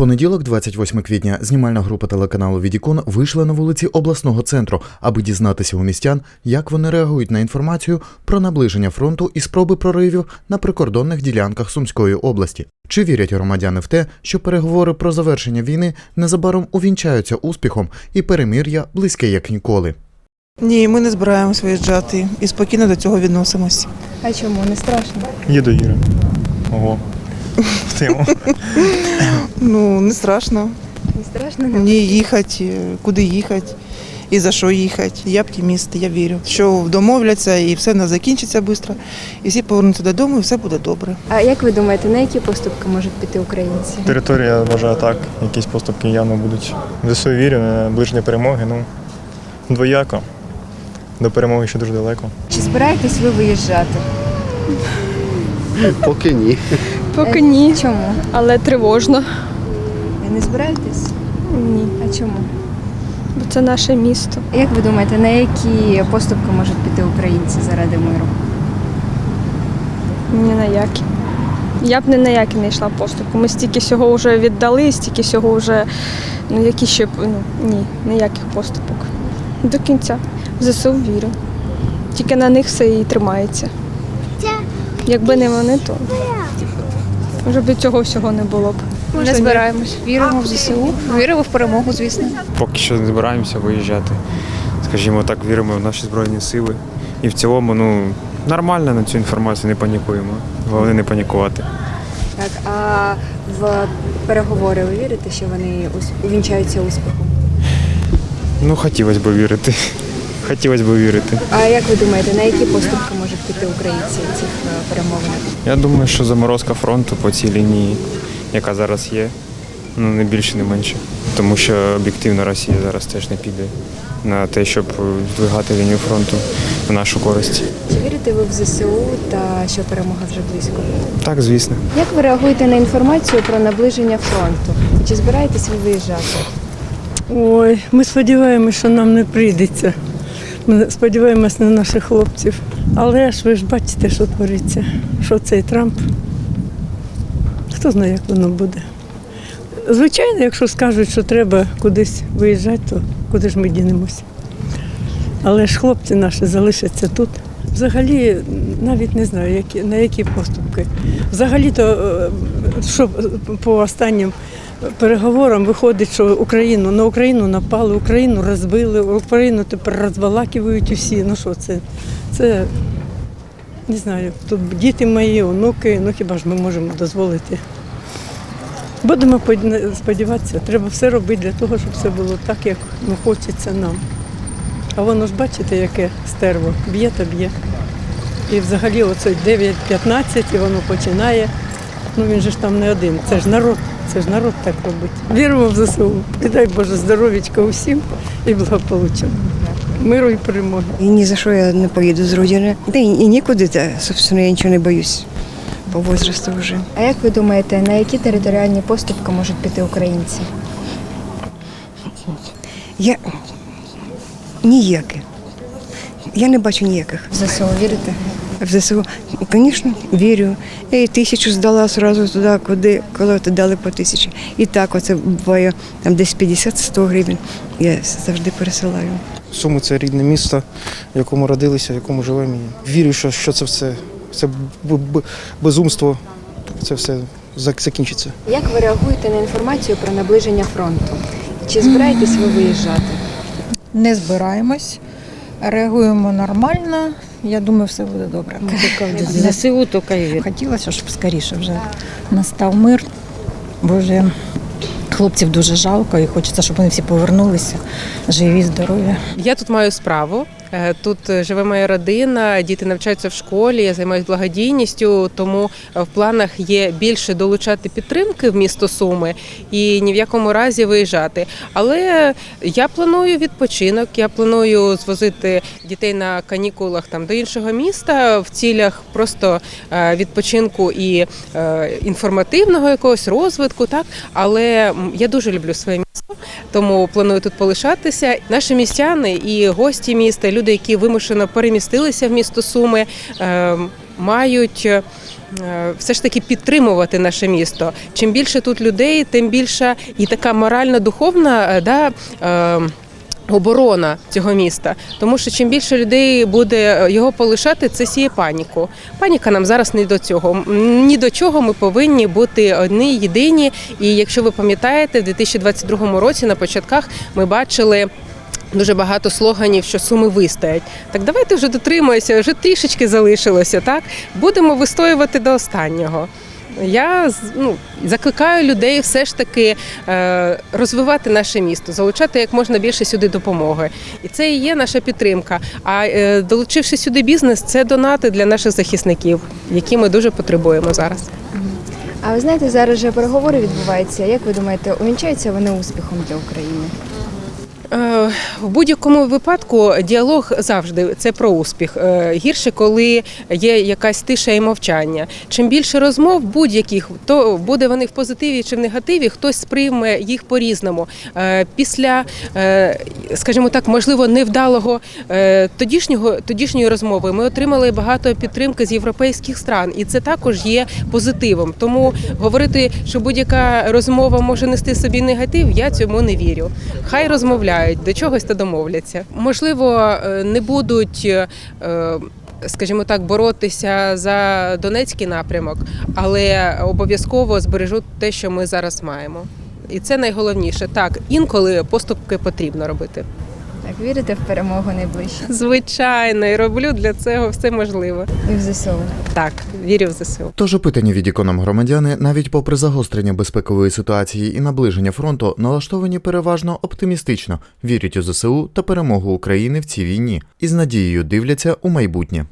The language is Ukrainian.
Понеділок, 28 квітня, знімальна група телеканалу Відікон вийшла на вулиці обласного центру, аби дізнатися у містян, як вони реагують на інформацію про наближення фронту і спроби проривів на прикордонних ділянках Сумської області. Чи вірять громадяни в те, що переговори про завершення війни незабаром увінчаються успіхом і перемир'я близьке як ніколи? Ні, ми не збираємось виїжджати і спокійно до цього відносимось. А чому не страшно? Є довіра. Ого. В тему. Ну, не страшно. Не страшно? Ні, їхати, е, куди їхати і за що їхати. Я оптиміст, я вірю, що домовляться і все в нас закінчиться швидко, і всі повернуться додому, і все буде добре. А як ви думаєте, на які поступки можуть піти українці? Територія вважаю так. Якісь поступки явно будуть. В ЗСУ вірю, на ближні перемоги. Ну, двояко. До перемоги ще дуже далеко. Чи збираєтесь ви виїжджати? Поки ні. Поки Е, ні, Чому? але тривожно. Ви не збираєтесь? Ні, А чому? бо це наше місто. Як ви думаєте, на які поступки можуть піти українці заради миру? Ні на які. Я б не на які не йшла поступку. Ми стільки всього вже віддали, стільки всього вже, ну які ще б, ну ні, ніяких поступок. До кінця. В ЗСУ вірю. Тільки на них все і тримається. Якби не вони, то вже б і цього всього не було б. Не збираємось. Віримо в ЗСУ, віримо в перемогу, звісно. Поки що не збираємося виїжджати. Скажімо так, віримо в наші збройні сили. І в цілому, ну, нормально на цю інформацію не панікуємо. Головне не панікувати. Так, а в переговори ви вірите, що вони увінчаються успіхом? Ну, хотілося б вірити. Хотілося б вірити. А як ви думаєте, на які поступки можуть піти українці в цих е, перемовинах? Я думаю, що заморозка фронту по цій лінії, яка зараз є, ну не більше, не менше. Тому що об'єктивно Росія зараз теж не піде на те, щоб здвигати лінію фронту в нашу користь. Чи вірите ви в ЗСУ та що перемога вже близько? Так, звісно. Як ви реагуєте на інформацію про наближення фронту? Чи збираєтесь ви виїжджати? Ой, ми сподіваємося, що нам не прийдеться. Ми сподіваємось на наших хлопців. Але ж ви ж бачите, що твориться, що цей Трамп. Хто знає, як воно буде. Звичайно, якщо скажуть, що треба кудись виїжджати, то куди ж ми дінемося. Але ж хлопці наші залишаться тут. Взагалі навіть не знаю, які, на які поступки. Взагалі-то, е, що по останнім переговорам виходить, що Україну на Україну напали, Україну розбили, Україну тепер розбалакивають усі. Ну що це? Це не знаю. Тут діти мої, онуки, ну хіба ж ми можемо дозволити. Будемо сподіватися, треба все робити для того, щоб все було так, як ну, хочеться нам. А воно ж бачите, яке стерво, б'є та б'є. І взагалі оце 9-15 і воно починає. Ну він же ж там не один. Це ж народ, це ж народ так робить. Віримо в ЗСУ. І дай Боже здоров'ячка усім і благополуччя. Миру і перемоги. І ні за що я не поїду з родини. Та і, і нікуди, та, собственно, я нічого не боюсь по возрасту вже. А як ви думаєте, на які територіальні поступки можуть піти українці? Я ніяке. Я не бачу ніяких. ЗСУ вірите? В ЗСУ, звісно, вірю. Я і тисячу здала одразу туди, куди, коли от дали по тисячі. І так, оце буває там десь 50-100 гривень. Я завжди пересилаю. Суми це рідне місто, в якому родилися, в якому живемо. Вірю, що, що це все, це безумство, це все закінчиться. Як ви реагуєте на інформацію про наближення фронту? Чи збираєтесь ви виїжджати? Не збираємось, реагуємо нормально. Я думаю, все буде добре. ЗСУ тільки Хотілося, щоб скоріше вже настав мир. Бо вже хлопців дуже жалко і хочеться, щоб вони всі повернулися, живі, здорові. Я тут маю справу. Е, Тут е, живе моя родина, діти навчаються в школі, я займаюся благодійністю, тому е, в планах є більше долучати підтримки в місто Суми і ні в якому разі виїжджати. Але я планую відпочинок, я планую звозити дітей на канікулах там до іншого міста в цілях просто відпочинку і інформативного якогось розвитку. Так, але я дуже люблю своє місто, тому планую тут полишатися. Наші містяни і гості міста, люди, які вимушено перемістилися в місто Суми, е, мають е, все ж таки підтримувати наше місто. Чим більше тут людей, тим більша і така морально-духовна е, да, оборона цього міста. Тому що чим більше людей буде е, його полишати, це сіє паніку. Паніка нам зараз не до цього. Ні до чого ми повинні бути одні, єдині. І якщо ви пам'ятаєте, в 2022 році на початках ми бачили. Дуже багато слоганів, що суми вистоять. Так давайте вже дотримуємося, вже трішечки залишилося. Так будемо вистоювати до останнього. Я ну, закликаю людей все ж таки е, розвивати наше місто, залучати як можна більше сюди допомоги. І це і є наша підтримка. А е, долучивши сюди бізнес, це донати для наших захисників, які ми дуже потребуємо зараз. А ви знаєте, зараз же переговори відбуваються. Як ви думаєте, увінчаються вони успіхом для України? Е, В будь-якому випадку діалог завжди це про успіх. Е, Гірше, коли є якась тиша і мовчання. Чим більше розмов будь-яких, то буде вони в позитиві чи в негативі, хтось сприйме їх по-різному. Е, Після, скажімо так, можливо, невдалого тодішнього тодішньої розмови ми отримали багато підтримки з європейських стран, і це також є позитивом. Тому говорити, що будь-яка розмова може нести собі негатив, я цьому не вірю. Хай розмовляють, до чогось та домовляться. Можливо, е, не будуть. е, Скажімо так, боротися за Донецький напрямок, але обов'язково збережуть те, що ми зараз маємо. І це найголовніше. Так, інколи поступки потрібно робити. Так, вірите в перемогу найближче? Звичайно, і роблю для цього все можливе. І в ЗСУ. Так, вірю в ЗСУ. Тож опитані відіконом громадяни, навіть попри загострення безпекової ситуації і наближення фронту, налаштовані переважно оптимістично, вірять у ЗСУ та перемогу України в цій війні і з надією дивляться у майбутнє.